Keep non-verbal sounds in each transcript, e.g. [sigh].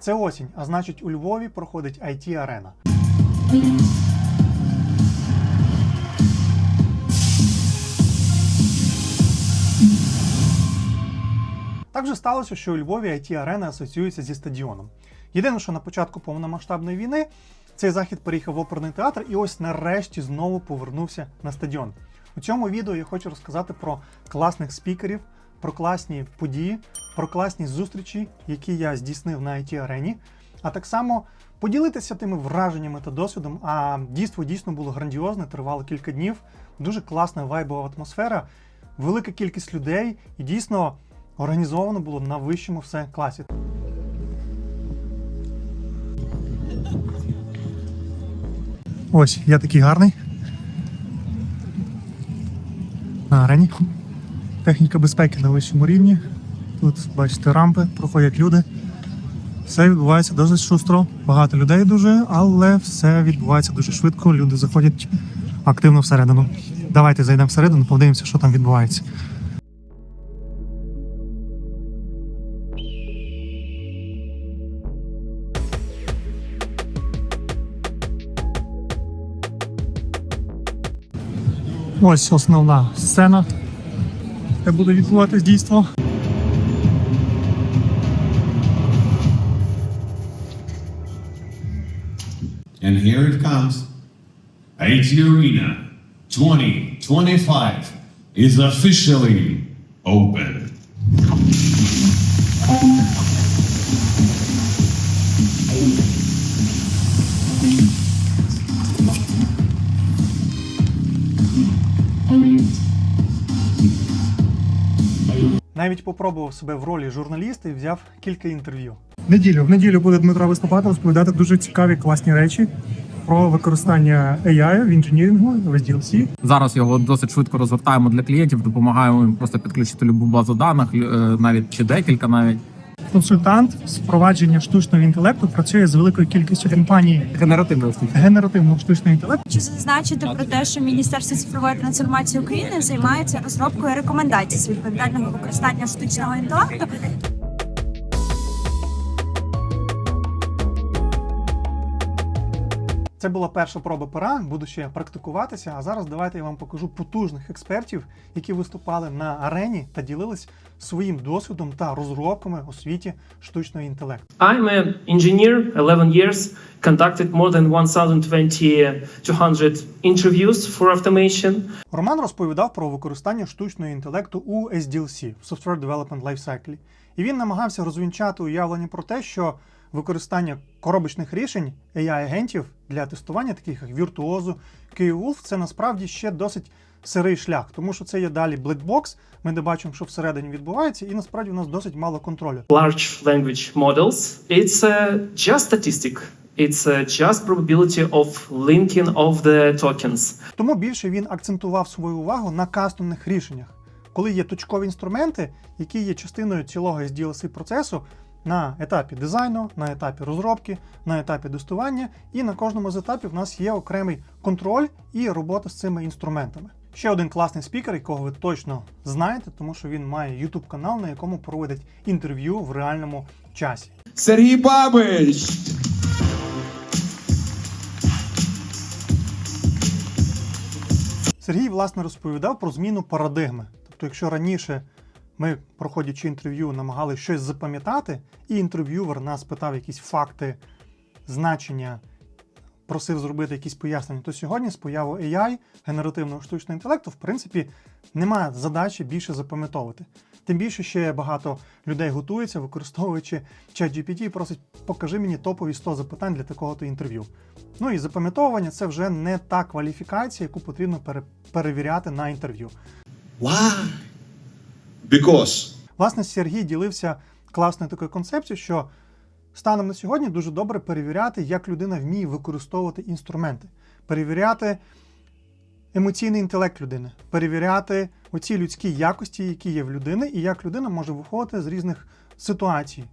Це осінь, а значить у Львові проходить it арена Так вже сталося, що у Львові it арена асоціюється зі стадіоном. Єдине, що на початку повномасштабної війни цей захід переїхав в оперний театр і ось нарешті знову повернувся на стадіон. У цьому відео я хочу розказати про класних спікерів, про класні події, про класні зустрічі, які я здійснив на it арені а так само поділитися тими враженнями та досвідом. А дійство дійсно було грандіозне, тривало кілька днів. Дуже класна вайбова атмосфера, велика кількість людей, і дійсно організовано було на вищому все класі. Ось я такий гарний. На арені. Техніка безпеки на вищому рівні. Тут, бачите, рампи, проходять люди. Все відбувається досить шустро. Багато людей дуже, але все відбувається дуже швидко. Люди заходять активно всередину. Давайте зайдемо всередину, подивимося, що там відбувається. Ось основна сцена, де буде відбуватись дійство. And here it comes. AT Arena 2025 is officially open. Навіть попробував себе в ролі журналіста і взяв кілька інтерв'ю. Неділю в неділю буде Дмитро виступати, розповідати дуже цікаві класні речі про використання AI в інженірингу в SDLC. Зараз його досить швидко розгортаємо для клієнтів, допомагаємо їм просто підключити любу базу даних, е, навіть чи декілька навіть. Консультант з впровадження штучного інтелекту працює з великою кількістю компаній генеративного штучного. генеративного штучного інтелекту. Хочу зазначити про те, що Міністерство цифрової трансформації України займається розробкою рекомендацій з відповідального використання штучного інтелекту Це була перша проба пера, буду ще практикуватися. А зараз давайте я вам покажу потужних експертів, які виступали на арені та ділились своїм досвідом та розробками у світі штучного інтелекту. I'm an engineer, 11 years, conducted more than 1,020 200 interviews for automation. Роман розповідав про використання штучного інтелекту у SDLC – Software Development Lifecycle. І він намагався розвінчати уявлення про те, що використання коробочних рішень AI-агентів для тестування, таких як Virtuoso, KeyWolf, це насправді ще досить сирий шлях, тому що це є далі blackbox, ми не бачимо, що всередині відбувається, і насправді у нас досить мало контролю. Large language models, it's just statistic. It's just probability of linking of the tokens. Тому більше він акцентував свою увагу на кастомних рішеннях, коли є точкові інструменти, які є частиною цілого SDLC процесу на етапі дизайну, на етапі розробки, на етапі тестування, і на кожному з етапів в нас є окремий контроль і робота з цими інструментами. Ще один класний спікер, якого ви точно знаєте, тому що він має YouTube канал, на якому проводить інтерв'ю в реальному часі. Сергій Бабич! Сергій власне розповідав про зміну парадигми. Тобто, якщо раніше ми, проходячи інтерв'ю, намагалися щось запам'ятати, і інтерв'ювер нас питав якісь факти, значення, просив зробити якісь пояснення, то сьогодні з появою AI, генеративного штучного інтелекту, в принципі, немає задачі більше запам'ятовувати. Тим більше ще багато людей готується, використовуючи ChatGPT і просить, покажи мені топові 100 запитань для такого-то інтерв'ю. Ну і запам'ятовування це вже не та кваліфікація, яку потрібно пере- перевіряти на інтерв'ю. Why? Because. Власне, Сергій ділився класною такою концепцією, що станом на сьогодні дуже добре перевіряти, як людина вміє використовувати інструменти, перевіряти емоційний інтелект людини, перевіряти оці людські якості, які є в людини, і як людина може виходити з різних ситуацій,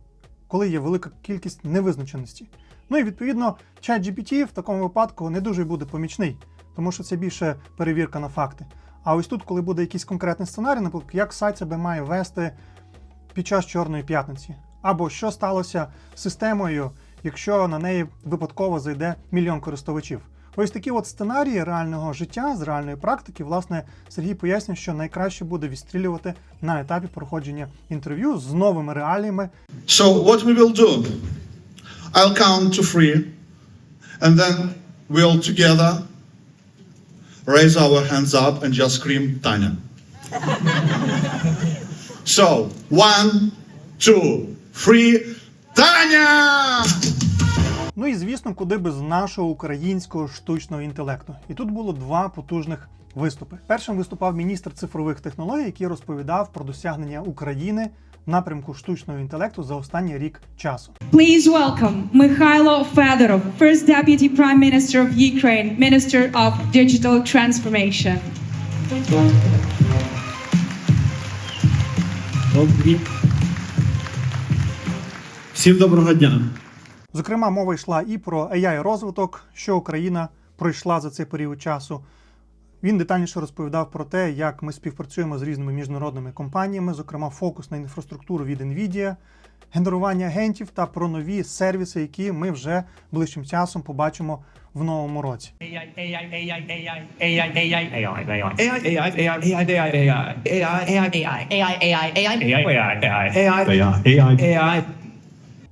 коли є велика кількість невизначеності. Ну і відповідно, ChatGPT в такому випадку не дуже буде помічний, тому що це більше перевірка на факти. А ось тут, коли буде якийсь конкретний сценарій, наприклад, як сайт себе має вести під час Чорної п'ятниці, Або що сталося з системою, якщо на неї випадково зайде мільйон користувачів. Ось такі от сценарії реального життя з реальної практики, власне, Сергій пояснює, що найкраще буде відстрілювати на етапі проходження інтерв'ю з новими реаліями So what we will do? I'll count to three, and then we'll together raise our hands up and just scream Tanya. [laughs] so one, two, three, Tanya! Ну і звісно, куди без нашого українського штучного інтелекту. І тут було два потужних виступи. Першим виступав міністр цифрових технологій, який розповідав про досягнення України в напрямку штучного інтелекту за останній рік часу. Please welcome Mikhailo Fedorov, First Deputy Prime Minister of Ukraine, Minister of Digital Transformation. Добрі. Всім доброго дня. Зокрема, мова йшла і про ai розвиток, що Україна пройшла за цей період часу. Він детальніше розповідав про те, як ми співпрацюємо з різними міжнародними компаніями, зокрема фокус на інфраструктуру від NVIDIA, генерування агентів та про нові сервіси, які ми вже ближчим часом побачимо в новому році.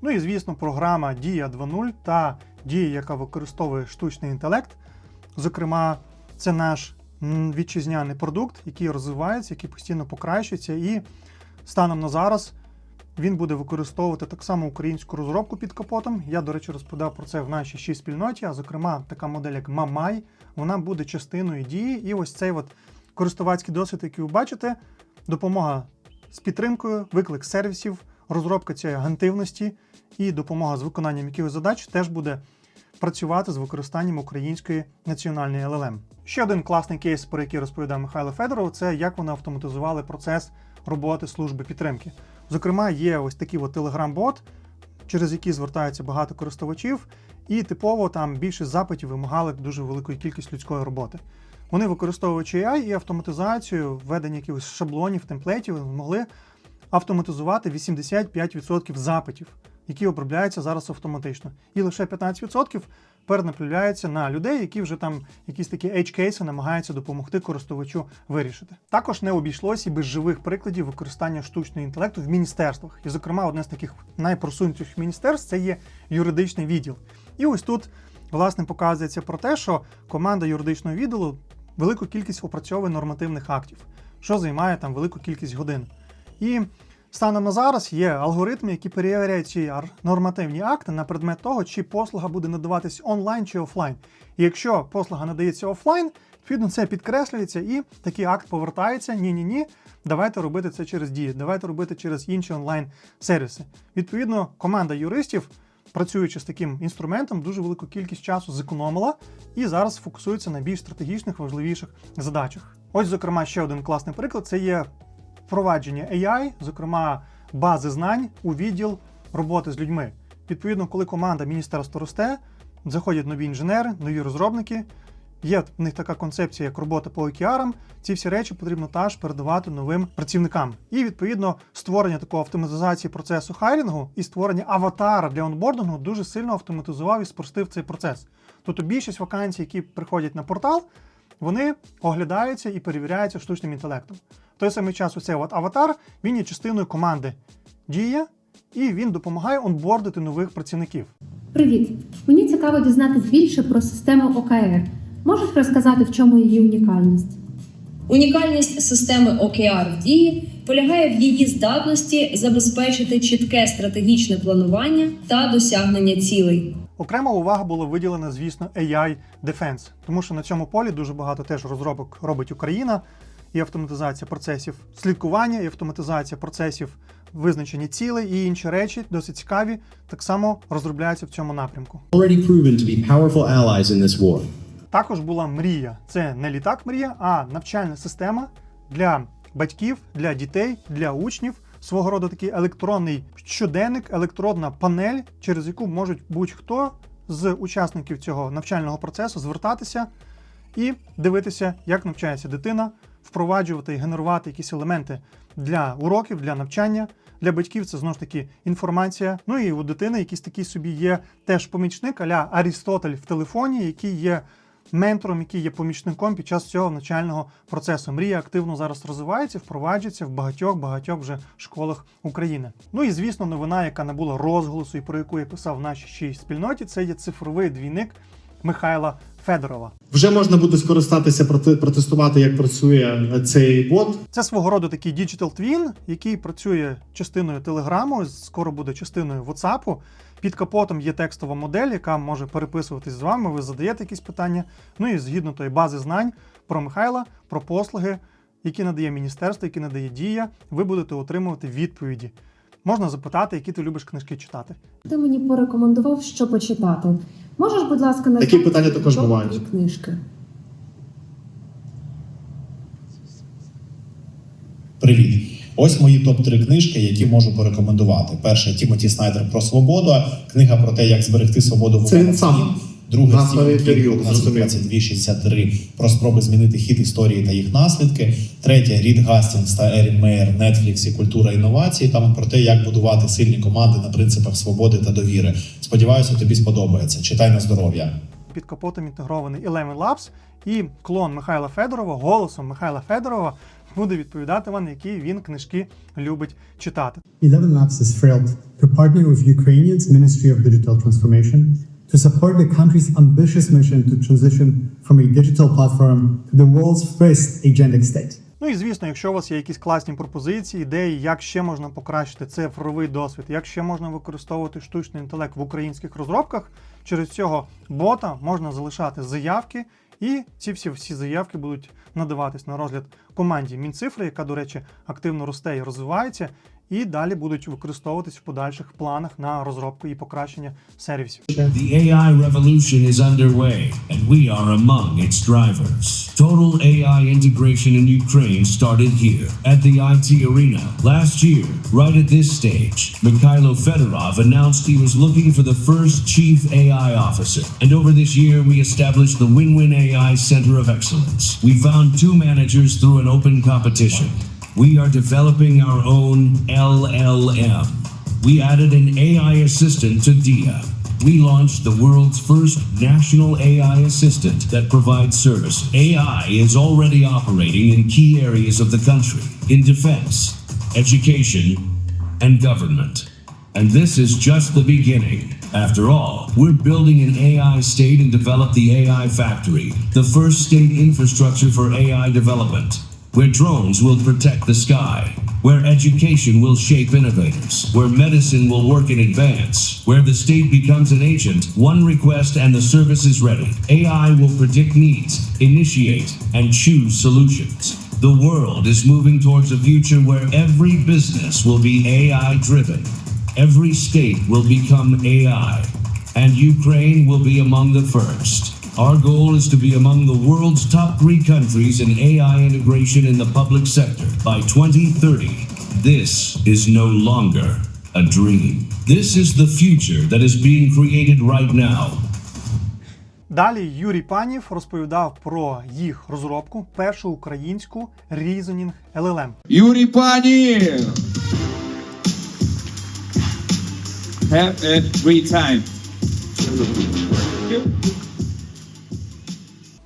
Ну і звісно, програма Дія 2.0 та Дія, яка використовує штучний інтелект. Зокрема, це наш вітчизняний продукт, який розвивається, який постійно покращується, і станом на зараз він буде використовувати так само українську розробку під капотом. Я, до речі, розповідав про це в нашій ще спільноті. А зокрема, така модель, як Mamai, вона буде частиною дії. І ось цей от користувацький досвід, який ви бачите, допомога з підтримкою, виклик сервісів, розробка цієї агентивності і допомога з виконанням якихось задач теж буде працювати з використанням української національної LLM. Ще один класний кейс, про який розповідав Михайло Федоров, це як вони автоматизували процес роботи служби підтримки. Зокрема, є ось такий от Telegram-бот, через який звертаються багато користувачів, і типово там більшість запитів вимагали дуже великої кількість людської роботи. Вони, використовуючи AI і автоматизацію, введення якихось шаблонів, темплейтів, змогли автоматизувати 85% запитів, які обробляються зараз автоматично. І лише 15% перенаправляються на людей, які вже там якісь такі edge-кейси намагаються допомогти користувачу вирішити. Також не обійшлося і без живих прикладів використання штучного інтелекту в міністерствах. І, зокрема, одне з таких найпросунутіших міністерств це є юридичний відділ. І ось тут, власне, показується про те, що команда юридичного відділу велику кількість опрацьовує нормативних актів, що займає там велику кількість годин. І станом на зараз є алгоритми, які перевіряють ці нормативні акти на предмет того, чи послуга буде надаватись онлайн чи офлайн. І якщо послуга надається офлайн, відповідно це підкреслюється і такий акт повертається. Ні, ні, ні. Давайте робити це через дії, давайте робити через інші онлайн-сервіси. Відповідно, команда юристів, працюючи з таким інструментом, дуже велику кількість часу зекономила і зараз фокусується на більш стратегічних, важливіших задачах. Ось, зокрема, ще один класний приклад це є впровадження AI, зокрема бази знань у відділ роботи з людьми. Відповідно, коли команда міністерства росте, заходять нові інженери, нові розробники. Є в них така концепція, як робота по OKR, ці всі речі потрібно теж передавати новим працівникам. І відповідно створення такої автоматизації процесу хайрінгу і створення аватара для онбордингу дуже сильно автоматизував і спростив цей процес. Тобто більшість вакансій, які приходять на портал, вони оглядаються і перевіряються штучним інтелектом. Той самий час оцей от аватар він є частиною команди Дія, і він допомагає онбордити нових працівників. Привіт! Мені цікаво дізнатися більше про систему ОКР. Можеш розказати, в чому її унікальність? Унікальність системи OKR в дії полягає в її здатності забезпечити чітке стратегічне планування та досягнення цілей. Окрема увага була виділена, звісно, AI Defense, тому що на цьому полі дуже багато теж розробок робить Україна, і автоматизація процесів слідкування, і автоматизація процесів визначення цілей і інші речі досить цікаві, так само розробляються в цьому напрямку. already proven to be powerful allies in this war. Також була мрія. Це не літак мрія, а навчальна система для батьків, для дітей, для учнів. Свого роду такий електронний щоденник, електронна панель, через яку можуть будь-хто з учасників цього навчального процесу звертатися і дивитися, як навчається дитина, впроваджувати і генерувати якісь елементи для уроків, для навчання. Для батьків це знову ж таки інформація. Ну і у дитини якийсь такий собі є теж помічник аля Арістотель в телефоні, який є ментором, який є помічником під час цього навчального процесу. Мрія активно зараз розвивається, впроваджується в багатьох багатьох вже школах України. Ну і звісно, новина, яка набула розголосу і про яку я писав в нашій спільноті, це є цифровий двійник Михайла Федорова. Вже можна буде скористатися, проте- протестувати, як працює е, цей бот. Це свого роду такий Digital Twin, який працює частиною Телеграму, скоро буде частиною WhatsApp. Під капотом є текстова модель, яка може переписуватись з вами. Ви задаєте якісь питання. Ну і згідно тої бази знань про Михайла, про послуги, які надає міністерство, які надає дія, ви будете отримувати відповіді. Можна запитати, які ти любиш книжки читати. Ти мені порекомендував, що почитати. Можеш, будь ласка, назвати Такі питання також бувають. книжки? Привіт! Ось мої топ-3 книжки, які можу порекомендувати. Перша Тімоті Снайдер про свободу, книга про те, як зберегти свободу в Це він сам. Змін. Друге На Стівен своє Кінг, інтерв'ю, 2263 про спроби змінити хід історії та їх наслідки. Третє Рід Гастінгс та Ерін Мейер, Netflix і культура інновацій. Там про те, як будувати сильні команди на принципах свободи та довіри. Сподіваюся, тобі сподобається. Читай на здоров'я. Під капотом інтегрований Eleven Labs і клон Михайла Федорова, голосом Михайла Федорова буде відповідати вам, які він книжки любить читати. Eleven Labs is thrilled to partner with Ukraine's Ministry of Digital Transformation to support the country's ambitious mission to transition from a digital platform to the world's first agentic state. Ну і звісно, якщо у вас є якісь класні пропозиції, ідеї, як ще можна покращити цифровий досвід, як ще можна використовувати штучний інтелект в українських розробках, через цього бота можна залишати заявки, і ці всі всі заявки будуть надаватись на розгляд команді Мінцифри, яка, до речі, активно росте і розвивається, і далі будуть використовуватись в подальших планах на розробку і покращення сервісів. The AI revolution is underway, and we are among its drivers. Total AI integration in Ukraine started here at the IT Arena last year. Right at this stage, Mikhailo Fedorov announced he was looking for the first chief AI officer. And over this year, we established the Win-Win AI Center of Excellence. We found two managers through an open competition. We are developing our own LLM. We added an AI assistant to DIA. We launched the world's first national AI assistant that provides service. AI is already operating in key areas of the country in defense, education, and government. And this is just the beginning. After all, we're building an AI state and develop the AI factory, the first state infrastructure for AI development, where drones will protect the sky, where education will shape innovators, where medicine will work in advance, where the state becomes an agent, one request and the service is ready. AI will predict needs, initiate, and choose solutions. The world is moving towards a future where every business will be AI driven. Every state will become AI, and Ukraine will be among the first. Our goal is to be among the world's top three countries in AI integration in the public sector by 2030. This is no longer a dream. This is the future that is being created right now. Далі Юрій Панів розповідав про їх розробку, першу українську Reasoning LLM. Юрій Панів! Have a great time.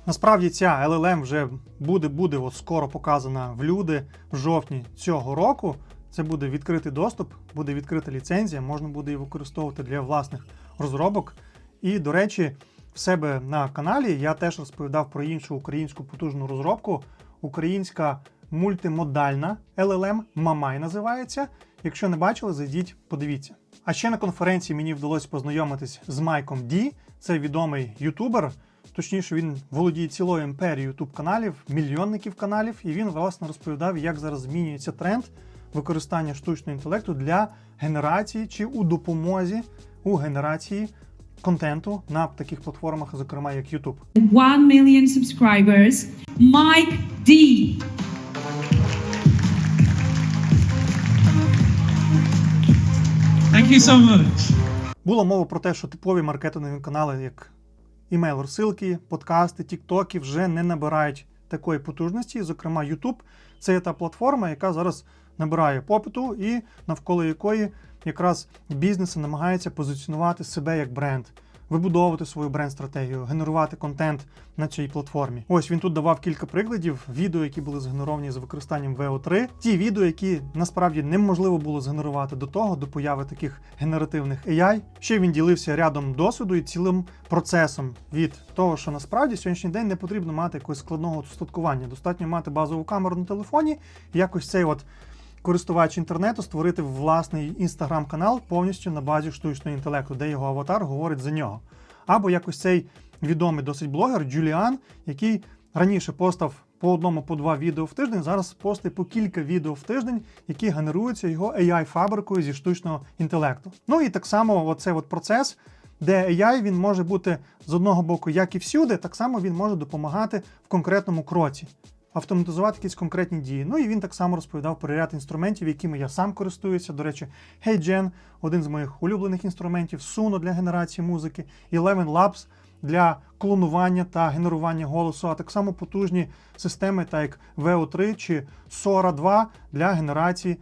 Насправді ця LLM вже буде буде от скоро показана в люди в жовтні цього року. Це буде відкритий доступ, буде відкрита ліцензія, можна буде її використовувати для власних розробок. І, до речі, в себе на каналі я теж розповідав про іншу українську потужну розробку. Українська мультимодальна LLM Мамай називається. Якщо не бачили, зайдіть, подивіться. А ще на конференції мені вдалося познайомитись з Майком Ді. Це відомий ютубер. Точніше, він володіє цілою імперією ютуб каналів, мільйонників каналів, і він власне розповідав, як зараз змінюється тренд використання штучного інтелекту для генерації чи у допомозі у генерації контенту на таких платформах, зокрема як YouTube. 1 million subscribers, Mike D. Thank you so much. Було мова про те, що типові маркетингові канали, як імейл розсилки, подкасти, тіктоки, вже не набирають такої потужності. Зокрема, YouTube це є та платформа, яка зараз набирає попиту і навколо якої якраз бізнеси намагаються позиціонувати себе як бренд. Вибудовувати свою бренд-стратегію, генерувати контент на цій платформі. Ось він тут давав кілька прикладів відео, які були згенеровані з використанням VO3. Ті відео, які насправді неможливо було згенерувати до того, до появи таких генеративних AI. Ще він ділився рядом досвіду і цілим процесом від того, що насправді сьогоднішній день не потрібно мати якогось складного устаткування. Достатньо мати базову камеру на телефоні, якось цей от користувач інтернету створити власний інстаграм-канал повністю на базі штучного інтелекту, де його аватар говорить за нього. Або якось цей відомий досить блогер Джуліан, який раніше постав по одному по два відео в тиждень, зараз постить по кілька відео в тиждень, які генеруються його AI-фабрикою зі штучного інтелекту. Ну і так само оцей от процес, де AI він може бути з одного боку, як і всюди, так само він може допомагати в конкретному кроці автоматизувати якісь конкретні дії. Ну і він так само розповідав про ряд інструментів, якими я сам користуюся. До речі, HeyGen – один з моїх улюблених інструментів, Suno для генерації музики, Eleven Labs для клонування та генерування голосу, а так само потужні системи, так як VO3 чи Sora 2 для генерації.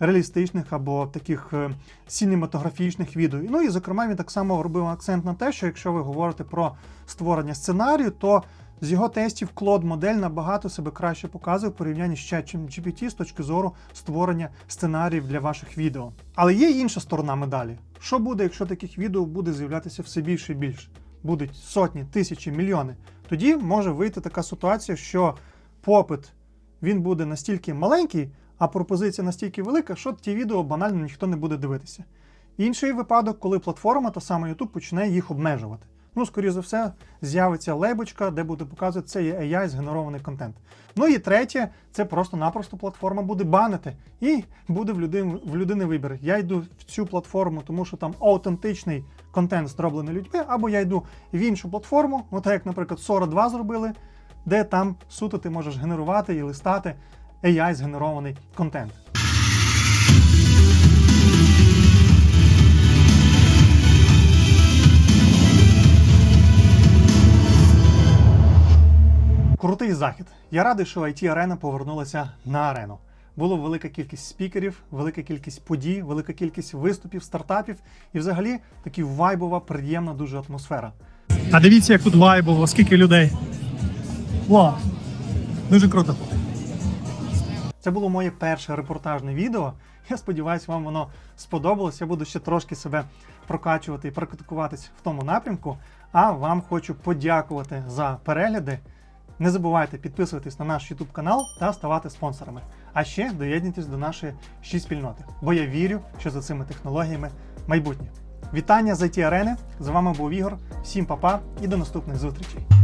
Реалістичних або таких е, сінематографічних відео. Ну і зокрема він так само робив акцент на те, що якщо ви говорите про створення сценарію, то з його тестів Claude модель набагато себе краще показує в порівнянні з чатом GPT з точки зору створення сценаріїв для ваших відео. Але є інша сторона медалі. Що буде, якщо таких відео буде з'являтися все більше і більше? Будуть сотні, тисячі, мільйони. Тоді може вийти така ситуація, що попит він буде настільки маленький, а пропозиція настільки велика, що ті відео банально ніхто не буде дивитися. Інший випадок, коли платформа, та саме YouTube, почне їх обмежувати. Ну, скоріше за все, з'явиться лейбочка, де буде показувати, це є AI згенерований контент. Ну і третє, це просто-напросто платформа буде банити. І буде в людини, в людини вибір. Я йду в цю платформу, тому що там аутентичний контент зроблений людьми, або я йду в іншу платформу, от як, наприклад, Sora 2 зробили, де там суто ти можеш генерувати і листати AI згенерований контент. Крутий захід. Я радий, що it арена повернулася на арену. Було велика кількість спікерів, велика кількість подій, велика кількість виступів, стартапів і взагалі такі вайбова, приємна дуже атмосфера. А дивіться, як тут вайбово, скільки людей. Вау! Дуже круто. Це було моє перше репортажне відео. Я сподіваюся, вам воно сподобалось. Я буду ще трошки себе прокачувати і практикуватись в тому напрямку. А вам хочу подякувати за перегляди. Не забувайте підписуватись на наш YouTube канал та ставати спонсорами. А ще доєднуйтесь до нашої шість спільноти, бо я вірю, що за цими технологіями майбутнє. Вітання з IT арени. З вами був Ігор. Всім па-па і до наступних зустрічей.